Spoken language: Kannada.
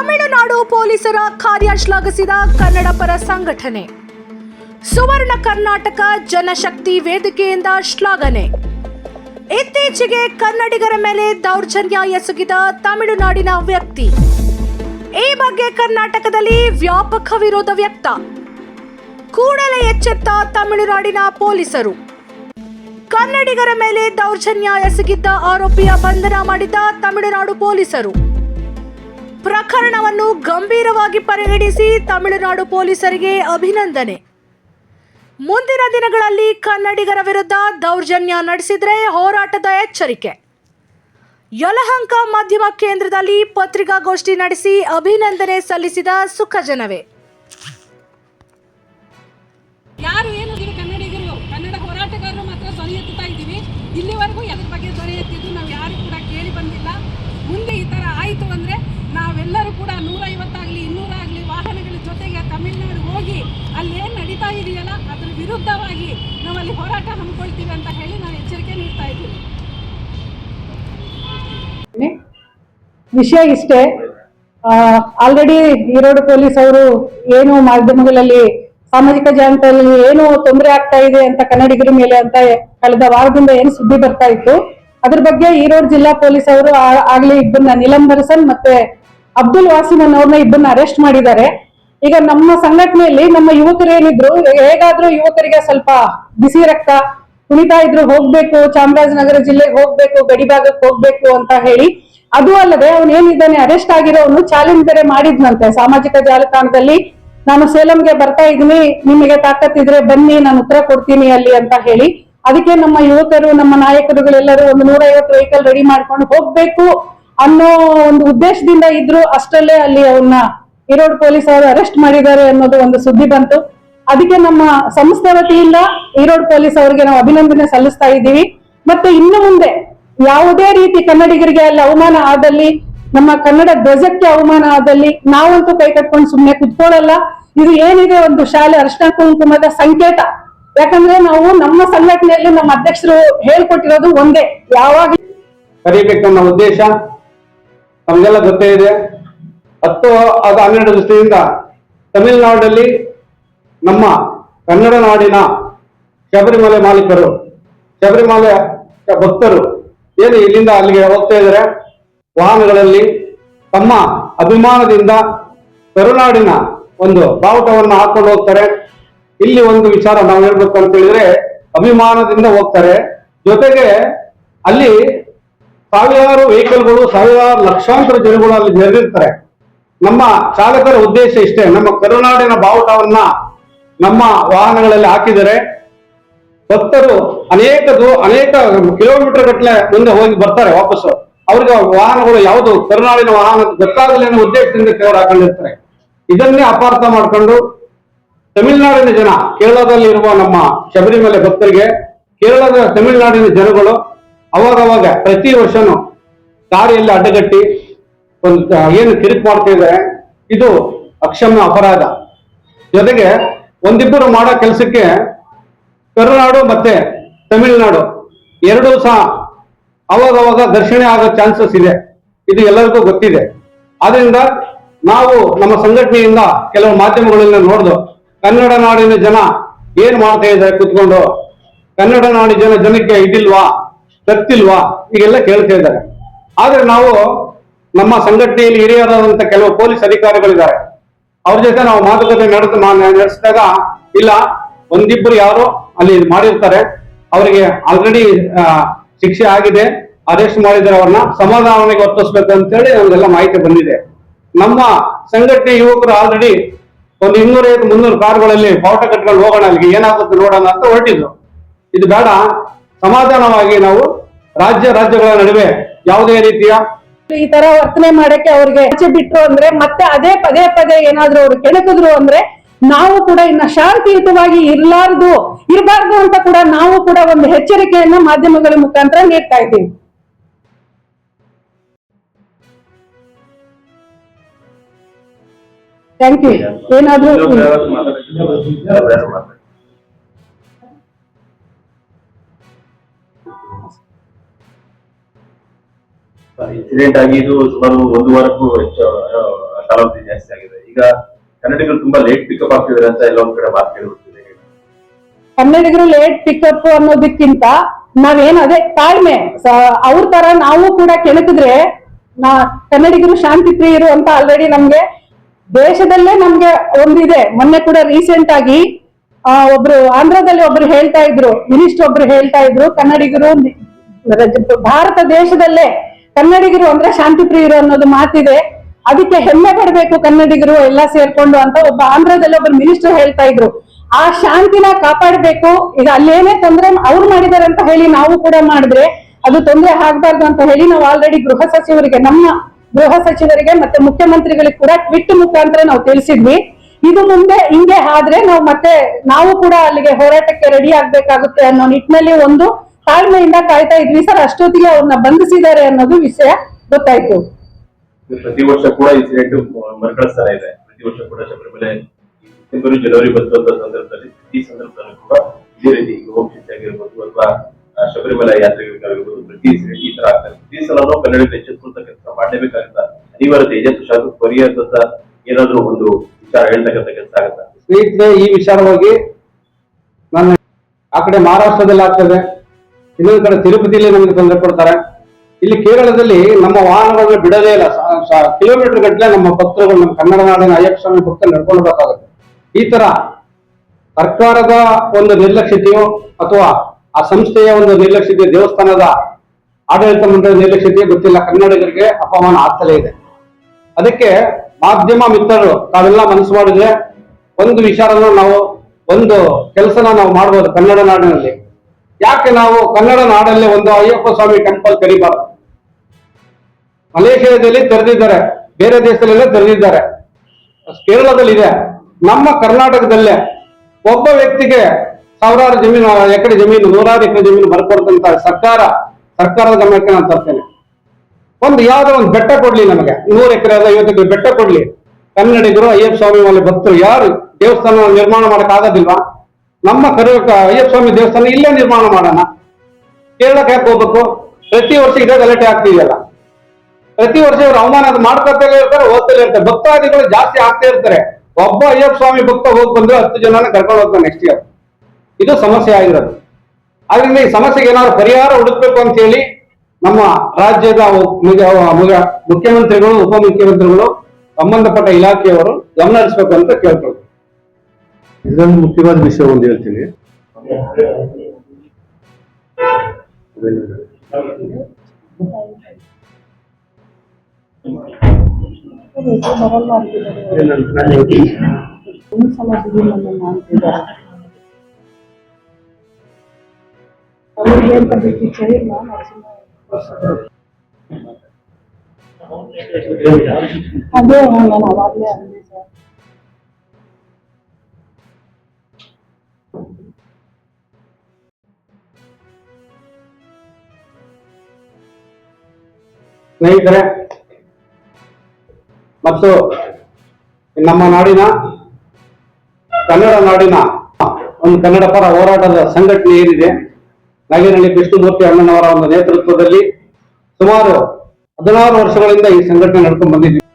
ತಮಿಳುನಾಡು ಪೊಲೀಸರ ಕಾರ್ಯ ಶ್ಲಾಘಿಸಿದ ಕನ್ನಡ ಪರ ಸಂಘಟನೆ. ಸುವರ್ಣ ಕರ್ನಾಟಕ ಜನಶಕ್ತಿ ವೇದಿಕೆಯಿಂದ ಶ್ಲಾಘನೆ. ಇತ್ತೀಚೆಗೆ ಕನ್ನಡಿಗರ ಮೇಲೆ ದೌರ್ಜನ್ಯ ಎಸಗಿದ ತಮಿಳುನಾಡಿನ ವ್ಯಕ್ತಿ. ಈ ಬಗ್ಗೆ ಕರ್ನಾಟಕದಲ್ಲಿ ವ್ಯಾಪಕ ವಿರೋಧ ವ್ಯಕ್ತ. ಕೂಡಲೇ ಎಚ್ಚೆತ್ತ ತಮಿಳುನಾಡಿನ ಪೊಲೀಸರು. ಕನ್ನಡಿಗರ ಮೇಲೆ ದೌರ್ಜನ್ಯ ಎಸಗಿದ್ದ ಆರೋಪಿಯ ಬಂಧನ ಮಾಡಿದ ತಮಿಳುನಾಡು ಪೊಲೀಸರು. ಪ್ರಕರಣವನ್ನು ಗಂಭೀರವಾಗಿ ಪರಿಗಣಿಸಿ ತಮಿಳುನಾಡು ಪೊಲೀಸರಿಗೆ ಅಭಿನಂದನೆ. ಮುಂದಿನ ದಿನಗಳಲ್ಲಿ ಕನ್ನಡಿಗರ ವಿರುದ್ಧ ದೌರ್ಜನ್ಯ ನಡೆಸಿದರೆ ಹೋರಾಟದ ಎಚ್ಚರಿಕೆ. ಯಲಹಂಕ ಮಾಧ್ಯಮ ಕೇಂದ್ರದಲ್ಲಿ ಪತ್ರಿಕಾಗೋಷ್ಠಿ ನಡೆಸಿ ಅಭಿನಂದನೆ ಸಲ್ಲಿಸಿದ ಸುಖಜನವೇ. ಯಾರು ಏನು ಕನ್ನಡಿಗರು, ಕನ್ನಡ ಹೋರಾಟಗಾರರು ಮಾತ್ರ ಎತ್ತುತ್ತಾ ಇದ್ದೀವಿ. ಇಲ್ಲಿವರೆಗೂ ಎದ್ರ ಬಗ್ಗೆ ಧ್ವನಿ ಎತ್ತಿದ್ದು ನಾವು ಯಾರು ಕೂಡ ಕೇಳಿ ಬಂದಿಲ್ಲ ಮುಂದೆ ಈ ಥರ ಆಯಿತು ಅಂದರೆ ನಾವೆಲ್ಲರೂ ಕೂಡ ನೂರೈವತ್ತಾಗಲಿ ಇನ್ನೂರಾಗಲಿ ವಾಹನಗಳ ಜೊತೆಗೆ ತಮಿಳುನಾಡು ಹೋಗಿ ಅಲ್ಲಿ ಏನು ನಡೀತಾ ಇದೆಯಲ್ಲ ಅದ್ರ ವಿರುದ್ಧವಾಗಿ ನಾವಲ್ಲಿ ಹೋರಾಟ ಹಮ್ಮಿಕೊಳ್ತೀವಿ ಅಂತ ಹೇಳಿ ನಾನು ಎಚ್ಚರಿಕೆ ನೀಡ್ತಾ ಇದ್ದೀವಿ. ವಿಷಯ ಇಷ್ಟೇ. ಆಲ್ರೆಡಿ ಈರೋಡು ಪೊಲೀಸ್ ಅವರು ಏನು ಮಾಧ್ಯಮಗಳಲ್ಲಿ, ಸಾಮಾಜಿಕ ಜಾಲತಾಣದಲ್ಲಿ ಏನು ತೊಂದರೆ ಆಗ್ತಾ ಇದೆ ಅಂತ ಕನ್ನಡಿಗರ ಮೇಲೆ ಅಂತ ಕಳೆದ ವಾರದಿಂದ ಏನು ಸುದ್ದಿ ಬರ್ತಾ ಇತ್ತು. ಅದ್ರ ಬಗ್ಗೆ ಈರೋಡ್ ಜಿಲ್ಲಾ ಪೊಲೀಸ್ ಅವರು ಆಗ್ಲಿ ಇಬ್ಬರನ್ನ ನಿಲಂಬರಸನ್ ಮತ್ತೆ ಅಬ್ದುಲ್ ವಾಸಿಮನ್ ಅವ್ರನ್ನ ಇಬ್ಬರನ್ನ ಅರೆಸ್ಟ್ ಮಾಡಿದ್ದಾರೆ. ಈಗ ನಮ್ಮ ಸಂಘಟನೆಯಲ್ಲಿ ನಮ್ಮ ಯುವಕರು ಏನಿದ್ರು, ಹೇಗಾದ್ರೂ ಯುವಕರಿಗೆ ಸ್ವಲ್ಪ ಬಿಸಿ ರಕ್ತ ಕುಣಿತಾ ಇದ್ರು, ಹೋಗ್ಬೇಕು, ಚಾಮರಾಜನಗರ ಜಿಲ್ಲೆಗೆ ಹೋಗ್ಬೇಕು ಗಡಿಭಾಗಕ್ಕೆ ಹೋಗ್ಬೇಕು ಅಂತ ಹೇಳಿ, ಅದು ಅಲ್ಲದೆ ಅವನ್ ಏನಿದ್ದಾನೆ ಅರೆಸ್ಟ್ ಆಗಿರೋನು ಚಾಲೆಂಜ್ ಬೇರೆ ಮಾಡಿದ್ನಂತೆ. ಸಾಮಾಜಿಕ ಜಾಲತಾಣದಲ್ಲಿ, ನಾನು ಸೇಲಂಗೆ ಬರ್ತಾ ಇದೀನಿ ನಿಮಗೆ ತಾಕತ್ತಿದ್ರೆ ಬನ್ನಿ, ನಾನು ಉತ್ತರ ಕೊಡ್ತೀನಿ ಅಲ್ಲಿ ಅಂತ ಹೇಳಿ, ಅದಕ್ಕೆ ನಮ್ಮ ಯುವಕರು, ನಮ್ಮ ನಾಯಕರುಗಳೆಲ್ಲರೂ ಒಂದು ನೂರ ಐವತ್ತು ವೆಹಿಕಲ್ ರೆಡಿ ಮಾಡ್ಕೊಂಡು ಹೋಗ್ಬೇಕು ಅನ್ನೋ ಒಂದು ಉದ್ದೇಶದಿಂದ ಇದ್ರು, ಅಷ್ಟರಲ್ಲೇ ಅಲ್ಲಿ ಅವನ್ನ ಈರೋಡ್ ಪೊಲೀಸ್ ಅವರು ಅರೆಸ್ಟ್ ಮಾಡಿದ್ದಾರೆ ಅನ್ನೋದು ಒಂದು ಸುದ್ದಿ ಬಂತು. ಅದಕ್ಕೆ ನಮ್ಮ ಸಂಸ್ಥೆ ವತಿಯಿಂದ ಈರೋಡ್ ಪೊಲೀಸ್ ಅವರಿಗೆ ನಾವು ಅಭಿನಂದನೆ ಸಲ್ಲಿಸ್ತಾ ಇದ್ದೀವಿ. ಮತ್ತೆ ಇನ್ನು ಮುಂದೆ ಯಾವುದೇ ರೀತಿ ಕನ್ನಡಿಗರಿಗೆ ಅಲ್ಲಿ ಅವಮಾನ ಆದಲ್ಲಿ, ನಮ್ಮ ಕನ್ನಡ ಧ್ವಜಕ್ಕೆ ಅವಮಾನ ಆದಲ್ಲಿ ನಾವಂತೂ ಕೈ ಕಟ್ಕೊಂಡು ಸುಮ್ಮನೆ ಕುತ್ಕೊಳ್ಳಲ್ಲ. ಇದು ಏನಿದೆ ಒಂದು ಶಾಲೆ ಅರ್ಶನ ಕುಂಕುಮದ ಸಂಕೇತ. ಯಾಕಂದ್ರೆ ನಾವು ನಮ್ಮ ಸಂಘಟನೆಯಲ್ಲಿ ನಮ್ಮ ಅಧ್ಯಕ್ಷರು ಹೇಳ್ಕೊಟ್ಟಿರೋದು ಒಂದೇ. ಯಾವಾಗ ಕರಿಬೇಕು ನಮ್ಮ ಉದ್ದೇಶ? ನಮಗೆಲ್ಲ ಗೊತ್ತೇ ಇದೆ. ಹತ್ತು ಅದು ಹನ್ನೆರಡು ದೃಷ್ಟಿಯಿಂದ ತಮಿಳುನಾಡಲ್ಲಿ ನಮ್ಮ ಕನ್ನಡ ನಾಡಿನ ಶಬರಿಮಲೆ ಮಾಲೀಕರು, ಶಬರಿಮಲೆ ಭಕ್ತರು ಏನು ಇಲ್ಲಿಂದ ಅಲ್ಲಿಗೆ ಹೋಗ್ತಾ ಇದ್ದಾರೆ? ವಾಹನಗಳಲ್ಲಿ ತಮ್ಮ ಅಭಿಮಾನದಿಂದ ಕರುನಾಡಿನ ಒಂದು ಬಾವುಟವನ್ನು ಹಾಕೊಂಡು ಹೋಗ್ತಾರೆ. ಇಲ್ಲಿ ಒಂದು ವಿಚಾರ ನಾವು ಹೇಳ್ಬೇಕು ಅಂತ ಹೇಳಿದ್ರೆ, ಅಭಿಮಾನದಿಂದ ಹೋಗ್ತಾರೆ. ಜೊತೆಗೆ ಅಲ್ಲಿ ಸಾವಿರಾರು ವೆಹಿಕಲ್ಗಳು ಸಾವಿರಾರು ಲಕ್ಷಾಂತರ ಜನಗಳು ಅಲ್ಲಿ ನೆರೆದಿರ್ತಾರೆ. ನಮ್ಮ ಚಾಲಕರ ಉದ್ದೇಶ ಇಷ್ಟೇ. ನಮ್ಮ ಕರುನಾಡಿನ ಬಾವುಟವನ್ನ ನಮ್ಮ ವಾಹನಗಳಲ್ಲಿ ಹಾಕಿದರೆ ಭಕ್ತರು ಅನೇಕ ದೂ, ಅನೇಕ ಕಿಲೋಮೀಟರ್ ಗಟ್ಟಲೆ ಮುಂದೆ ಹೋಗಿ ಬರ್ತಾರೆ ವಾಪಸ್ಸು. ಅವ್ರಿಗೆ ವಾಹನಗಳು ಯಾವುದು? ಕರುನಾಡಿನ ವಾಹನ ಗೊತ್ತಾಗಲಿ ಅನ್ನೋ ಉದ್ದೇಶದಿಂದ ಕೆಲವರು ಹಾಕೊಂಡಿರ್ತಾರೆ. ಇದನ್ನೇ ಅಪಾರ್ಥ ಮಾಡ್ಕೊಂಡು ತಮಿಳುನಾಡಿನ ಜನ ಕೇರಳದಲ್ಲಿರುವ ನಮ್ಮ ಶಬರಿಮಲೆ ಭಕ್ತರಿಗೆ ಕೇರಳದ ತಮಿಳುನಾಡಿನ ಜನಗಳು ಅವಾಗವಾಗ ಪ್ರತಿ ವರ್ಷನೂ ದಾರಿಯಲ್ಲಿ ಅಡ್ಡಗಟ್ಟಿ ಒಂದು ಏನು ಕಿರಿಕ್ ಮಾಡ್ತಾ ಇದ್ದಾರೆ ಇದು ಅಕ್ಷಮ್ಯ ಅಪರಾಧ. ಜೊತೆಗೆ ಒಂದಿಬ್ಬರು ಮಾಡೋ ಕೆಲಸಕ್ಕೆ ಕರುನಾಡು ಮತ್ತೆ ತಮಿಳುನಾಡು ಎರಡೂ ಸಹ ಅವಾಗವಾಗ ಘರ್ಷಣೆ ಆಗೋ ಚಾನ್ಸಸ್ ಇದೆ. ಇದು ಎಲ್ಲರಿಗೂ ಗೊತ್ತಿದೆ. ಆದ್ರಿಂದ ನಾವು ನಮ್ಮ ಸಂಘಟನೆಯಿಂದ ಕೆಲವು ಮಾಧ್ಯಮಗಳನ್ನ ನೋಡ್ದು ಕನ್ನಡ ನಾಡಿನ ಜನ ಏನ್ ಮಾಡ್ತಾ ಇದ್ದಾರೆ ಕುತ್ಕೊಂಡು, ಕನ್ನಡ ನಾಡಿನ ಜನ ಜನಕ್ಕೆ ಇದಿಲ್ವಾ ಗೊತ್ತಿಲ್ವಾ ಈಗೆಲ್ಲ ಕೇಳ್ತಾ ಇದ್ದಾರೆ. ಆದ್ರೆ ನಾವು ನಮ್ಮ ಸಂಘಟನೆಯಲ್ಲಿ ಹಿರಿಯರಾದಂತ ಕೆಲವು ಪೊಲೀಸ್ ಅಧಿಕಾರಿಗಳಿದ್ದಾರೆ. ಅವ್ರ ಜೊತೆ ನಾವು ಮಾತುಕತೆ ನಡೆದು ನಡೆಸಿದಾಗ ಇಲ್ಲ, ಒಂದಿಬ್ರು ಯಾರು ಅಲ್ಲಿ ಮಾಡಿರ್ತಾರೆ. ಅವರಿಗೆ ಆಲ್ರೆಡಿ ಶಿಕ್ಷೆ ಆಗಿದೆ. ಅರೆಸ್ಟ್ ಮಾಡಿದ್ರೆ ಅವ್ರನ್ನ. ಸಮಾಧಾನಕ್ಕೆ ಒತ್ತಿಸ್ಬೇಕು ಅಂತೇಳಿ ನಮ್ದೆಲ್ಲ ಮಾಹಿತಿ ಬಂದಿದೆ. ನಮ್ಮ ಸಂಘಟನೆ ಯುವಕರು ಆಲ್ರೆಡಿ ಒಂದು ಇನ್ನೂರೈದು, ಮುನ್ನೂರು ಕಾರುಗಳಲ್ಲಿ ಬಾವುಟ ಕಟ್ಕೊಂಡು ಹೋಗೋಣ, ಅಲ್ಲಿಗೆ ಏನಾಗುತ್ತೆ ನೋಡೋಣ ಅಂತ ಹೊರಟಿದ್ರು. ಇದು ಬೇಡ. ಸಮಾಧಾನವಾಗಿ ನಾವು ರಾಜ್ಯ, ರಾಜ್ಯಗಳ ನಡುವೆ ಯಾವುದೇ ರೀತಿಯ ಈ ತರ ವರ್ತನೆ ಮಾಡಕ್ಕೆ ಅವ್ರಿಗೆ ಆಚೆ ಬಿಟ್ರು ಅಂದ್ರೆ ಮತ್ತೆ ಅದೇ ಪದೇ ಪದೇ ಏನಾದ್ರೂ ಅವ್ರು ಕೆಣಕಿದ್ರು ಅಂದ್ರೆ ನಾವು ಕೂಡ ಇನ್ನ ಶಾಂತಿಯುತವಾಗಿ ಇರ್ಲಾರ್ದು, ಇರಬಾರ್ದು ಅಂತ ಕೂಡ ನಾವು ಕೂಡ ಒಂದು ಎಚ್ಚರಿಕೆಯನ್ನ ಮಾಧ್ಯಮಗಳ ಮುಖಾಂತರ ನೀಡ್ತಾ ಇದ್ದೀವಿ. ಥ್ಯಾಂಕ್ ಯು ಏನಾದ್ರೂ ಇನ್ಸಿಡೆಂಟ್ ಆಗಿ ಇದು ಸುಮಾರು ಒಂದು ವಾರಕ್ಕೂ ಹೆಚ್ಚು ಕಾಲಾವಧಿ ಜಾಸ್ತಿ ಆಗಿದೆ. ಈಗ ಕನ್ನಡಿಗರು ತುಂಬಾ ಲೇಟ್ ಪಿಕಪ್ ಆಗ್ತಿದ್ದಾರೆ ಅಂತ ಎಲ್ಲ ಒಂದ್ ಕಡೆ ಮಾತು ಕೇಳಿಬಿಡ್ತಿದೆ ಕನ್ನಡಿಗರು ಲೇಟ್ ಪಿಕಪ್ ಅನ್ನೋದಕ್ಕಿಂತ ನಾವೇನ್ ಅದೇ ತಾಳ್ಮೆ. ಅವ್ರ ತರ ನಾವು ಕೂಡ ಕೆಣಕಿದ್ರೆ ನಾ, ಕನ್ನಡಿಗರು ಶಾಂತಿ ಪ್ರಿಯರು ಅಂತ ಆಲ್ರೆಡಿ ನಮ್ಗೆ ದೇಶದಲ್ಲೇ ನಮ್ಗೆ ಒಂದಿದೆ. ಮೊನ್ನೆ ಕೂಡ ರೀಸೆಂಟ್ ಆಗಿ ಒಬ್ರು ಆಂಧ್ರದಲ್ಲಿ ಒಬ್ರು ಹೇಳ್ತಾ ಇದ್ರು ಮಿನಿಸ್ಟರ್ ಒಬ್ರು ಹೇಳ್ತಾ ಇದ್ರು, ಕನ್ನಡಿಗರು ಭಾರತ ದೇಶದಲ್ಲೇ ಕನ್ನಡಿಗರು ಅಂದ್ರೆ ಶಾಂತಿ ಪ್ರಿಯರು ಅನ್ನೋದು ಮಾತಿದೆ. ಅದಕ್ಕೆ ಹೆಮ್ಮೆ ಪಡ್ಬೇಕು ಕನ್ನಡಿಗರು ಎಲ್ಲ ಸೇರ್ಕೊಂಡು ಅಂತ ಒಬ್ಬ ಆಂಧ್ರದಲ್ಲಿ ಒಬ್ಬರು ಮಿನಿಸ್ಟರ್ ಹೇಳ್ತಾ ಇದ್ರು. ಆ ಶಾಂತಿನ ಕಾಪಾಡಬೇಕು. ಈಗ ಅಲ್ಲೇನೇ ತೊಂದ್ರೆ ಅವ್ರು ಮಾಡಿದಾರೆ ಅಂತ ಹೇಳಿ ನಾವು ಕೂಡ ಮಾಡಿದ್ರೆ ಅದು ತೊಂದರೆ ಆಗ್ಬಾರ್ದು ಅಂತ ಹೇಳಿ ನಾವು ಆಲ್ರೆಡಿ ಗೃಹ ಸಚಿವರಿಗೆ, ನಮ್ಮ ಗೃಹ ಸಚಿವರಿಗೆ ಮತ್ತೆ ಮುಖ್ಯಮಂತ್ರಿಗಳಿಗೆ ಕೂಡ ಟ್ವಿಟ್ ಮುಖಾಂತರ ನಾವು ತಿಳಿಸಿದ್ವಿ. ಇದು ಮುಂದೆ ಹಿಂಗೆ ಆದ್ರೆ ನಾವು ಮತ್ತೆ ನಾವು ಕೂಡ ಅಲ್ಲಿಗೆ ಹೋರಾಟಕ್ಕೆ ರೆಡಿ ಆಗ್ಬೇಕಾಗುತ್ತೆ ಅನ್ನೋ ನಿಟ್ಟಿನಲ್ಲಿ ಒಂದು ತಾಳ್ಮೆಯಿಂದ ಕಾಯ್ತಾ ಇದ್ವಿ ಸರ್. ಅಷ್ಟೊತ್ತಿಗೆ ಅವ್ರನ್ನ ಬಂಧಿಸಿದ್ದಾರೆ ಅನ್ನೋದು ವಿಷಯ ಗೊತ್ತಾಯ್ತು. ಪ್ರತಿ ವರ್ಷ ಕೂಡ ಇನ್ಸಿಡೆಂಟ್ ಮರುಕಳಿಸ್ತಾನೆ ಇದೆ. ಪ್ರತಿ ವರ್ಷ ಕೂಡ ಶಬರಿಮಲೆ ಡಿಸೆಂಬರ್ ಜನವರಿ ಬಂದಂತ ಸಂದರ್ಭದಲ್ಲಿ ಈ ಸಂದರ್ಭದಲ್ಲೂ ಕೂಡ ಇದೇ ರೀತಿ ಈಗ ಹೋಮ್ ಶಿಫ್ಟ್ ಆಗಿರ್ಬೋದು ಅಥವಾ ಶಬರಿಮಲೆ ಯಾತ್ರೆಗಳಿಗಾಗಿರ್ಬೋದು ಪ್ರತಿ ಇನ್ಸಿಡೆಂಟ್ ಈ ತರ ಆಗ್ತದೆ ಈ ಸಲ ನಾವು ಕನ್ನಡಿಗರು ಎಚ್ಚೆತ್ತುಕೊಂತ ಕೆಲಸ ಮಾಡಲೇಬೇಕಾಗತ್ತ. ಅನಿವಾರ್ಯತೆ ಇದೆ. ಶಾಸ್ತ್ರ ಪರಿಹರಿಸಂತ ಏನಾದ್ರೂ ಒಂದು ವಿಚಾರ ಹೇಳ್ತಕ್ಕಂಥ ಕೆಲಸ ಆಗತ್ತಾ? ಸ್ನೇಹಿತರೆ ಈ ವಿಚಾರವಾಗಿ ನಾನು ಆ ಕಡೆ ಮಹಾರಾಷ್ಟ್ರದಲ್ಲಿ ಆಗ್ತದೆ. ಇನ್ನೊಂದು ಕಡೆ ತಿರುಪತಿಯಲ್ಲಿ ನಮಗೆ ತೊಂದರೆ ಕೊಡ್ತಾರೆ. ಇಲ್ಲಿ ಕೇರಳದಲ್ಲಿ ನಮ್ಮ ವಾಹನಗಳನ್ನ ಬಿಡದೇ ಇಲ್ಲ. ಕಿಲೋಮೀಟರ್ ಗಟ್ಟಲೆ ನಮ್ಮ ಪತ್ರಗಳು ನಮ್ಮ ಕನ್ನಡ ನಾಡಿನ ಅಯ್ಯಪ್ಪ ನಡ್ಕೊಂಡು ಹೋಗಬೇಕಾಗುತ್ತೆ ಈ ತರ ಸರ್ಕಾರದ ಒಂದು ನಿರ್ಲಕ್ಷ್ಯತೆಯೋ ಅಥವಾ ಆ ಸಂಸ್ಥೆಯ ಒಂದು ನಿರ್ಲಕ್ಷ್ಯತೆ ದೇವಸ್ಥಾನದ ಆಡಳಿತ ಮಂಡಳಿ ನಿರ್ಲಕ್ಷ್ಯತೆ ಗೊತ್ತಿಲ್ಲ. ಕನ್ನಡಿಗರಿಗೆ ಅಪಮಾನ ಆಗ್ತಲೇ ಇದೆ. ಅದಕ್ಕೆ ಮಾಧ್ಯಮ ಮಿತ್ರರು, ತಾವೆಲ್ಲ ಮನಸ್ಸು ಮಾಡಿದ್ರೆ ಒಂದು ವಿಚಾರನ ನಾವು, ಒಂದು ಕೆಲಸನ ನಾವು ಮಾಡ್ಬೋದು ಕನ್ನಡ ನಾಡಿನಲ್ಲಿ. ಯಾಕೆ ನಾವು ಕನ್ನಡ ನಾಡಲ್ಲೇ ಒಂದು ಅಯ್ಯಪ್ಪ ಸ್ವಾಮಿ ಟೆಂಪಲ್ ತೆರಿಬಾರ್ದು ಮಲೇಷಿಯಾದಲ್ಲಿ ತೆರೆದಿದ್ದಾರೆ, ಬೇರೆ ದೇಶದಲ್ಲೆಲ್ಲ ತೆರೆದಿದ್ದಾರೆ. ಕೇರಳದಲ್ಲಿ ಇದೆ. ನಮ್ಮ ಕರ್ನಾಟಕದಲ್ಲೇ ಒಬ್ಬ ವ್ಯಕ್ತಿಗೆ ಸಾವಿರಾರು ಜಮೀನು, ಎಕರೆ ಜಮೀನು, ನೂರಾರು ಎಕರೆ ಜಮೀನು ಬರ್ಕೊಡ್ತಂತ ಸರ್ಕಾರ, ಸರ್ಕಾರದ ಗಮನಕ್ಕೆ ನಾನು ತರ್ತೇನೆ. ಒಂದು ಯಾವ್ದೋ ಒಂದು ಬೆಟ್ಟ ಕೊಡ್ಲಿ ನಮಗೆ. ನೂರು ಎಕರೆ ಐವತ್ತು ಎಕರೆ ಬೆಟ್ಟ ಕೊಡ್ಲಿ. ಕನ್ನಡಿಗರು, ಅಯ್ಯಪ್ಪ ಸ್ವಾಮಿ ಮೇಲೆ ಭಕ್ತರು. ಯಾರು ದೇವಸ್ಥಾನ ನಿರ್ಮಾಣ ಮಾಡಕ್ ನಮ್ಮ ಕರು ಅಯ್ಯಪ್ಪ ಸ್ವಾಮಿ ದೇವಸ್ಥಾನ ಇಲ್ಲೇ ನಿರ್ಮಾಣ ಮಾಡೋಣ. ಕೇಳಕ್ಕೆ ಯಾಕೆ ಹೋಗ್ಬೇಕು? ಪ್ರತಿ ವರ್ಷ ಇದೇ ಗಲಾಟೆ ಆಗ್ತಿದೆಯಲ್ಲ. ಪ್ರತಿ ವರ್ಷ ಇವರು ಅವಮಾನ ಅದು ಮಾಡ್ಕೊತಲೇ ಇರ್ತಾರೆ ಓದ್ತಲೇ ಇರ್ತಾರೆ. ಭಕ್ತಾದಿಗಳು ಜಾಸ್ತಿ ಆಗ್ತಾ ಇರ್ತಾರೆ. ಒಬ್ಬ ಅಯ್ಯಪ್ಪ ಸ್ವಾಮಿ ಭಕ್ತ ಹೋಗಿ ಬಂದ್ರೆ ಹತ್ತು ಜನನ ಕರ್ಕೊಂಡು ಹೋಗ್ತಾರೆ ನೆಕ್ಸ್ಟ್ ಇಯರ್ ಇದು ಸಮಸ್ಯೆ ಆಗಿರೋದು. ಆದ್ರಿಂದ ಈ ಸಮಸ್ಯೆಗೆ ಏನಾದ್ರು ಪರಿಹಾರ ಹುಡುಕ್ಬೇಕು ಅಂತ ಹೇಳಿ ನಮ್ಮ ರಾಜ್ಯದ ಮುಖ್ಯಮಂತ್ರಿಗಳು, ಉಪಮುಖ್ಯಮಂತ್ರಿಗಳು ಸಂಬಂಧಪಟ್ಟ ಇಲಾಖೆಯವರು ಗಮನ ಹರಿಸ್ಬೇಕು ಅಂತ ಕೇಳ್ಕೊಳ್ತೀವಿ ಇದೊಂದು ಮುಖ್ಯವಾದ ವಿಷಯ ಒಂದು ಹೇಳ್ತೀನಿ. ಅವ್ರಿಗೆ ಅಂತ ಬಿಟ್ಟಿದ್ದೆ ನಾನು ಅದೇ. ನಾನು ಅವಾಗ್ಲೇ ಸ್ನೇಹಿತರೆ, ಮತ್ತು ನಮ್ಮ ನಾಡಿನ ಕನ್ನಡ ನಾಡಿನ ಒಂದು ಕನ್ನಡ ಪರ ಹೋರಾಟದ ಸಂಘಟನೆ ಏನಿದೆ, ನಾಗೇನಹಳ್ಳಿ ಕೃಷ್ಣಮೂರ್ತಿ ಅಣ್ಣನವರ ಒಂದು ನೇತೃತ್ವದಲ್ಲಿ ಸುಮಾರು ಹದಿನಾರು ವರ್ಷಗಳಿಂದ ಈ ಸಂಘಟನೆ ನಡ್ಕೊಂಡು ಬಂದಿದ್ದೀವಿ.